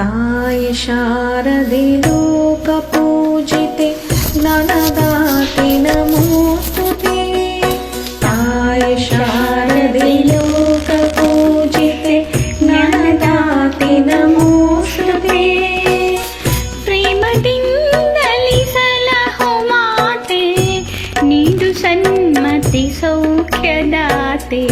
ताय शारदे लोकपूजिते ननदाति नमोऽस्तु ते ताय शारदे लोकपूजिते ननदाति नमोऽस्तु ते प्रेमदिन्दलि सलहो माते नीडु सन्मति सौख्यदाते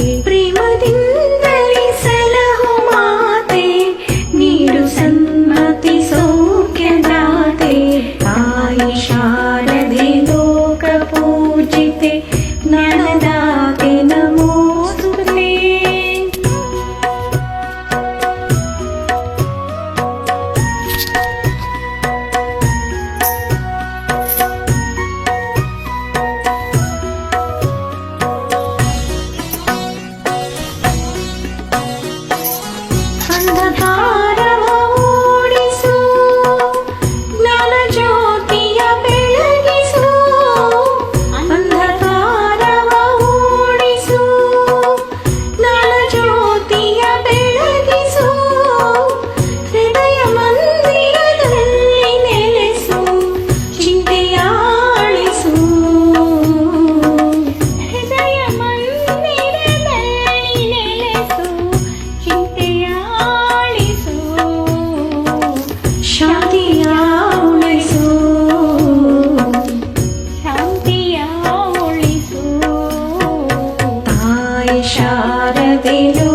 ಜ್ಯೋತಿ ಜ್ಞಾನದ Happy